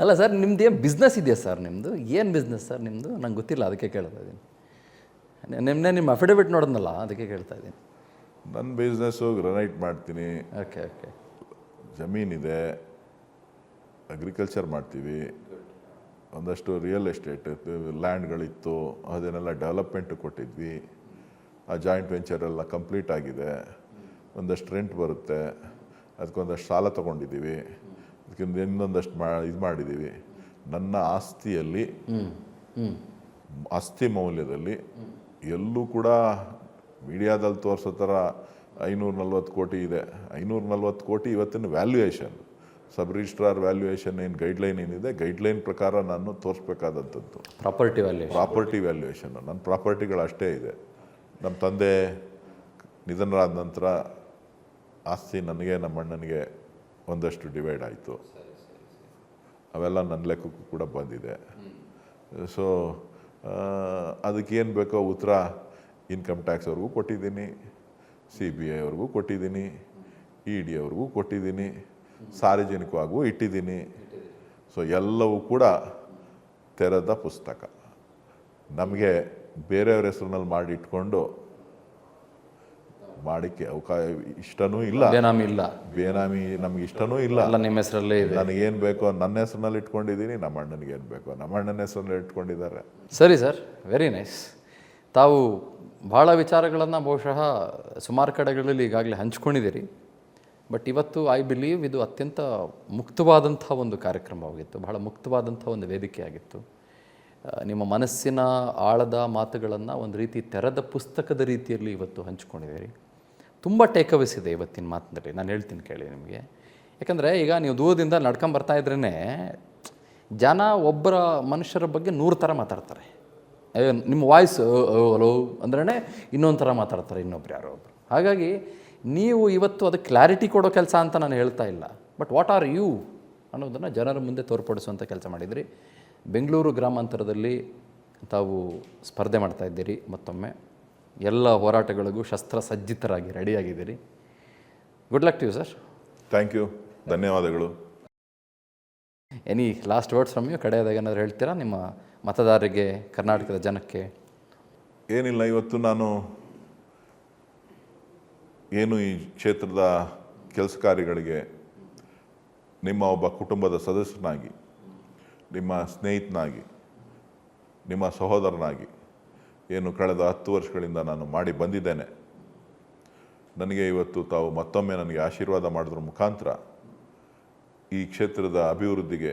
ಅಲ್ಲ ಸರ್ ನಿಮ್ದು ಏನು ಬಿಸ್ನೆಸ್ ಇದೆಯಾ ಸರ್ ನಿಮ್ಮದು ಏನು ಬಿಸ್ನೆಸ್ ಸರ್ ನಿಮ್ಮದು ನಂಗೆ ಗೊತ್ತಿಲ್ಲ ಅದಕ್ಕೆ ಕೇಳ್ತಾ ಇದ್ದೀನಿ. ನಿಮ್ಮನ್ನೇ ನಿಮ್ಮ ಅಫಿಡವಿಟ್ ನೋಡಿದ್ನಲ್ಲ ಅದಕ್ಕೆ ಕೇಳ್ತಾ ಇದ್ದೀನಿ. ನನ್ನ ಬಿಸ್ನೆಸ್ಸು ಗ್ರನೈಟ್ ಮಾಡ್ತೀನಿ. ಓಕೆ ಓಕೆ ಜಮೀನಿದೆ ಅಗ್ರಿಕಲ್ಚರ್ ಮಾಡ್ತೀವಿ. ಒಂದಷ್ಟು ರಿಯಲ್ ಎಸ್ಟೇಟ್ ಲ್ಯಾಂಡ್ಗಳಿತ್ತು ಅದನ್ನೆಲ್ಲ ಡೆವಲಪ್ಮೆಂಟ್ ಕೊಟ್ಟಿದ್ವಿ. ಆ ಜಾಯಿಂಟ್ ವೆಂಚರ್ ಎಲ್ಲ ಕಂಪ್ಲೀಟ್ ಆಗಿದೆ. ಒಂದಷ್ಟು ರೆಂಟ್ ಬರುತ್ತೆ. ಅದಕ್ಕೊಂದಷ್ಟು ಸಾಲ ತೊಗೊಂಡಿದ್ದೀವಿ. ಅದಕ್ಕಿಂತ ಇನ್ನೊಂದಷ್ಟು ಮಾ ಇದು ಮಾಡಿದ್ದೀವಿ. ನನ್ನ ಆಸ್ತಿಯಲ್ಲಿ ಆಸ್ತಿ ಮೌಲ್ಯದಲ್ಲಿ ಎಲ್ಲೂ ಕೂಡ ಮೀಡಿಯಾದಲ್ಲಿ ತೋರಿಸೋ ಥರ ಐನೂರ ನಲ್ವತ್ತು ಕೋಟಿ ಇದೆ. ಐನೂರ ನಲ್ವತ್ತು ಕೋಟಿ ಇವತ್ತಿನ ವ್ಯಾಲ್ಯೂಯೇಷನ್ ಸಬ್ ರಿಜಿಸ್ಟ್ರಾರ್ ವ್ಯಾಲ್ಯೂಯೇಷನ್ ಏನು ಗೈಡ್ಲೈನ್ ಏನಿದೆ ಗೈಡ್ಲೈನ್ ಪ್ರಕಾರ ನಾನು ತೋರಿಸ್ಬೇಕಾದಂಥದ್ದು. ಪ್ರಾಪರ್ಟಿ ವ್ಯಾಲ್ಯೂ ಪ್ರಾಪರ್ಟಿ ವ್ಯಾಲ್ಯೂಯೇಷನ್ ನನ್ನ ಪ್ರಾಪರ್ಟಿಗಳು ಅಷ್ಟೇ ಇದೆ. ನಮ್ಮ ತಂದೆ ನಿಧನರಾದ ನಂತರ ಆಸ್ತಿ ನನಗೆ ನಮ್ಮ ಅಣ್ಣನಿಗೆ ಒಂದಷ್ಟು ಡಿವೈಡ್ ಆಯಿತು. ಅವೆಲ್ಲ ನನ್ನ ಲೆಕ್ಕಕ್ಕೂ ಕೂಡ ಬಂದಿದೆ. ಸೊ ಅದಕ್ಕೇನು ಬೇಕೋ ಉತ್ತರ ಇನ್ಕಮ್ ಟ್ಯಾಕ್ಸ್ ಅವ್ರಿಗೂ ಕೊಟ್ಟಿದ್ದೀನಿ ಸಿ ಬಿ ಐ ಕೊಟ್ಟಿದ್ದೀನಿ ಇ ಡಿ ಅವ್ರಿಗೂ ಕೊಟ್ಟಿದ್ದೀನಿ, ಸಾರ್ವಜನಿಕವಾಗೂ ಇಟ್ಟಿದ್ದೀನಿ. ಸೊ ಎಲ್ಲವೂ ಕೂಡ ತೆರೆದ ಪುಸ್ತಕ. ನಮಗೆ ಬೇರೆಯವ್ರ ಹೆಸರಿನಲ್ಲಿ ಮಾಡಿ ಇಟ್ಕೊಂಡು ಮಾಡಿಕ್ಕೆ ಅವಕಾಶ ಇಷ್ಟನೂ ಇಲ್ಲ. ಬೇನಾಮಿ ಇಲ್ಲ. ಬೇನಾಮಿ ನಮ್ಗೆ ಇಷ್ಟನೂ ಇಲ್ಲ. ಅಲ್ಲ ನಿಮ್ಮ ಹೆಸರಲ್ಲೇ ನನಗೆ ನನಗೇನು ಬೇಕೋ ನನ್ನ ಹೆಸರಿನಲ್ಲಿ ಇಟ್ಕೊಂಡಿದ್ದೀನಿ ನಮ್ಮ ಅಣ್ಣನಿಗೆ ಏನು ಬೇಕೋ ನಮ್ಮ ಅಣ್ಣನ ಹೆಸರಲ್ಲಿ ಇಟ್ಕೊಂಡಿದ್ದಾರೆ. ಸರಿ ಸರ್ ವೆರಿ ನೈಸ್ ತಾವು ಭಾಳ ವಿಚಾರಗಳನ್ನು ಬಹುಶಃ ಸುಮಾರು ಕಡೆಗಳಲ್ಲಿ ಈಗಾಗಲೇ ಹಂಚ್ಕೊಂಡಿದ್ದೀರಿ. ಬಟ್ ಇವತ್ತು ಐ ಬಿಲೀವ್ ಇದು ಅತ್ಯಂತ ಮುಕ್ತವಾದಂಥ ಒಂದು ಕಾರ್ಯಕ್ರಮವಾಗಿತ್ತು ಬಹಳ ಮುಕ್ತವಾದಂಥ ಒಂದು ವೇದಿಕೆ ಆಗಿತ್ತು ಆ, ನಿಮ್ಮ ಮನಸ್ಸಿನ ಆಳದ ಮಾತುಗಳನ್ನು ಒಂದು ರೀತಿ ತೆರೆದ ಪುಸ್ತಕದ ರೀತಿಯಲ್ಲಿ ಇವತ್ತು ಹಂಚ್ಕೊಂಡಿದ್ದೀರಿ. ತುಂಬ ಟೇಕವೇಸ್ ಇದೆ ಇವತ್ತಿನ ಮಾತಿನಲ್ಲಿ. ನಾನು ಹೇಳ್ತೀನಿ ಕೇಳಿ ನಿಮಗೆ. ಯಾಕಂದರೆ ಈಗ ನೀವು ದೂರದಿಂದ ನಡ್ಕೊಂಬರ್ತಾ ಇದ್ರೇ ಜನ ಒಬ್ಬರ ಮನುಷ್ಯರ ಬಗ್ಗೆ ನೂರು ಥರ ಮಾತಾಡ್ತಾರೆ. ನಿಮ್ಮ ವಾಯ್ಸ್ ಹಲೋ ಅಂದ್ರೇ ಇನ್ನೊಂದು ಥರ ಮಾತಾಡ್ತಾರೆ ಇನ್ನೊಬ್ರು ಯಾರೋ ಒಬ್ರು. ಹಾಗಾಗಿ ನೀವು ಇವತ್ತು ಅದಕ್ಕೆ ಕ್ಲಾರಿಟಿ ಕೊಡೋ ಕೆಲಸ ಅಂತ ನಾನು ಹೇಳ್ತಾ ಇಲ್ಲ. ಬಟ್ ವಾಟ್ ಆರ್ ಯು ಅನ್ನೋದನ್ನು ಜನರ ಮುಂದೆ ತೋರ್ಪಡಿಸುವಂಥ ಕೆಲಸ ಮಾಡಿದ್ರಿ. ಬೆಂಗಳೂರು ಗ್ರಾಮಾಂತರದಲ್ಲಿ ತಾವು ಸ್ಪರ್ಧೆ ಮಾಡ್ತಾ ಇದ್ದೀರಿ ಮತ್ತೊಮ್ಮೆ. ಎಲ್ಲ ಹೋರಾಟಗಳಿಗೂ ಶಸ್ತ್ರಸಜ್ಜಿತರಾಗಿ ರೆಡಿಯಾಗಿದ್ದೀರಿ. Good luck to you sir thank you ಧನ್ಯವಾದಗಳು. Any last words from you ಕಡೆಯದಾಗ ಏನಾದರೂ ಹೇಳ್ತೀರಾ? ನಿಮ್ಮ ಮತದಾರರಿಗೆ ಕರ್ನಾಟಕದ ಜನಕ್ಕೆ? ಏನಿಲ್ಲ ಇವತ್ತು ನಾನು ಏನು ಈ ಕ್ಷೇತ್ರದ ಕೆಲಸ ಕಾರ್ಯಗಳಿಗೆ ನಿಮ್ಮ ಒಬ್ಬ ಕುಟುಂಬದ ಸದಸ್ಯನಾಗಿ ನಿಮ್ಮ ಸ್ನೇಹಿತನಾಗಿ, ನಿಮ್ಮ ಸಹೋದರನಾಗಿ ಏನು ಕಳೆದ ಹತ್ತು ವರ್ಷಗಳಿಂದ ನಾನು ಮಾಡಿ ಬಂದಿದ್ದೇನೆ. ನನಗೆ ಇವತ್ತು ತಾವು ಮತ್ತೊಮ್ಮೆ ನನಗೆ ಆಶೀರ್ವಾದ ಮಾಡಿದ್ರ ಮುಖಾಂತರ ಈ ಕ್ಷೇತ್ರದ ಅಭಿವೃದ್ಧಿಗೆ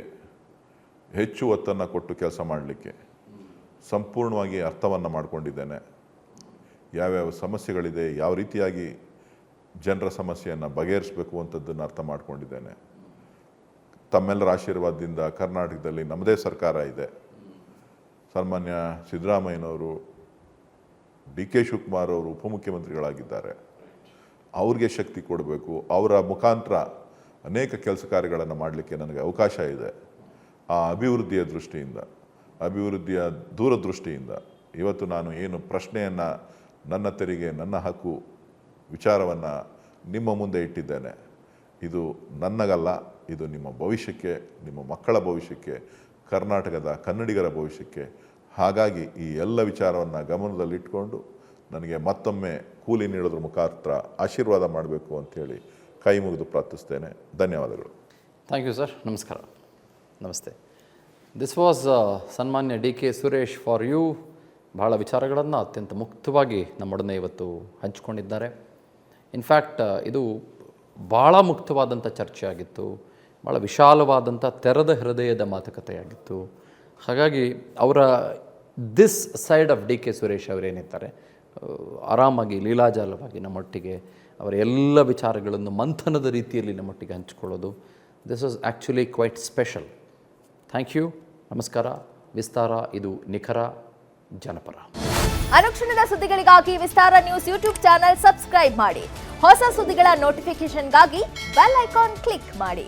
ಹೆಚ್ಚು ಒತ್ತನ್ನು ಕೊಟ್ಟು ಕೆಲಸ ಮಾಡಲಿಕ್ಕೆ ಸಂಪೂರ್ಣವಾಗಿ ಅರ್ಥವನ್ನು ಮಾಡಿಕೊಂಡಿದ್ದೇನೆ. ಯಾವ್ಯಾವ ಸಮಸ್ಯೆಗಳಿದೆ, ಯಾವ ರೀತಿಯಾಗಿ ಜನರ ಸಮಸ್ಯೆಯನ್ನು ಬಗೆಹರಿಸಬೇಕು ಅಂತದ್ದನ್ನು ಅರ್ಥ ಮಾಡ್ಕೊಂಡಿದ್ದೇನೆ. ತಮ್ಮೆಲ್ಲರ ಆಶೀರ್ವಾದದಿಂದ ಕರ್ನಾಟಕದಲ್ಲಿ ನಮ್ಮದೇ ಸರ್ಕಾರ ಇದೆ. ಸನ್ಮಾನ್ಯ ಸಿದ್ದರಾಮಯ್ಯನವರು, ಡಿ ಕೆ ಶಿವಕುಮಾರ್ ಅವರು ಉಪಮುಖ್ಯಮಂತ್ರಿಗಳಾಗಿದ್ದಾರೆ. ಅವ್ರಿಗೆ ಶಕ್ತಿ ಕೊಡಬೇಕು. ಅವರ ಮುಖಾಂತರ ಅನೇಕ ಕೆಲಸ ಕಾರ್ಯಗಳನ್ನು ಮಾಡಲಿಕ್ಕೆ ನನಗೆ ಅವಕಾಶ ಇದೆ. ಆ ಅಭಿವೃದ್ಧಿಯ ದೃಷ್ಟಿಯಿಂದ, ಅಭಿವೃದ್ಧಿಯ ದೂರದೃಷ್ಟಿಯಿಂದ ಇವತ್ತು ನಾನು ಏನು ಪ್ರಶ್ನೆಯನ್ನು, ನನ್ನ ತೆರಿಗೆ, ನನ್ನ ಹಕ್ಕು ವಿಚಾರವನ್ನು ನಿಮ್ಮ ಮುಂದೆ ಇಟ್ಟಿದ್ದೇನೆ. ಇದು ನನ್ನಗಲ್ಲ ಇದು ನಿಮ್ಮ ಭವಿಷ್ಯಕ್ಕೆ, ನಿಮ್ಮ ಮಕ್ಕಳ ಭವಿಷ್ಯಕ್ಕೆ, ಕರ್ನಾಟಕದ ಕನ್ನಡಿಗರ ಭವಿಷ್ಯಕ್ಕೆ. ಹಾಗಾಗಿ ಈ ಎಲ್ಲ ವಿಚಾರವನ್ನು ಗಮನದಲ್ಲಿಟ್ಕೊಂಡು ನನಗೆ ಮತ್ತೊಮ್ಮೆ ಕೂಲಿ ನೀಡೋದ್ರ ಮುಖಾಂತರ ಆಶೀರ್ವಾದ ಮಾಡಬೇಕು ಅಂಥೇಳಿ ಕೈ ಮುಗಿದು ಪ್ರಾರ್ಥಿಸ್ತೇನೆ. ಧನ್ಯವಾದಗಳು. ಥ್ಯಾಂಕ್ ಯು ಸರ್ ನಮಸ್ಕಾರ. ನಮಸ್ತೆ. ದಿಸ್ ವಾಸ್ ಸನ್ಮಾನ್ಯ D K Suresh for you ಭಾಳ ವಿಚಾರಗಳನ್ನು ಅತ್ಯಂತ ಮುಕ್ತವಾಗಿ ನಮ್ಮೊಡನೆ ಇವತ್ತು ಹಂಚಿಕೊಂಡಿದ್ದಾರೆ. ಇನ್ಫ್ಯಾಕ್ಟ್ ಇದು ಭಾಳ ಮುಕ್ತವಾದಂಥ ಚರ್ಚೆ ಆಗಿತ್ತು ಭಾಳ ವಿಶಾಲವಾದಂಥ ತೆರೆದ ಹೃದಯದ ಮಾತುಕತೆಯಾಗಿತ್ತು. ಹಾಗಾಗಿ ಅವರ this side of D K Suresh ಅವರೇನಿರ್ತಾರೆ ಆರಾಮಾಗಿ, ಲೀಲಾಜಾಲವಾಗಿ ನಮ್ಮೊಟ್ಟಿಗೆ, ಅವರ ಎಲ್ಲ ವಿಚಾರಗಳನ್ನು ಮಂಥನದ ರೀತಿಯಲ್ಲಿ ನಮ್ಮೊಟ್ಟಿಗೆ ಹಂಚಿಕೊಳ್ಳೋದು this was actually quite special thank you ನಮಸ್ಕಾರ. ವಿಸ್ತಾರ. ಇದು ನಿಖರ ಜನಪರ. ಅನುಕ್ಷಣದ ಸುದ್ದಿಗಳಿಗಾಗಿ Vistara news YouTube channel subscribe ಮಾಡಿ. ಹೊಸ ಸುದ್ದಿಗಳ ನೋಟಿಫಿಕೇಶನ್ಗಾಗಿ ಬೆಲ್ ಐಕಾನ್ ಕ್ಲಿಕ್ ಮಾಡಿ.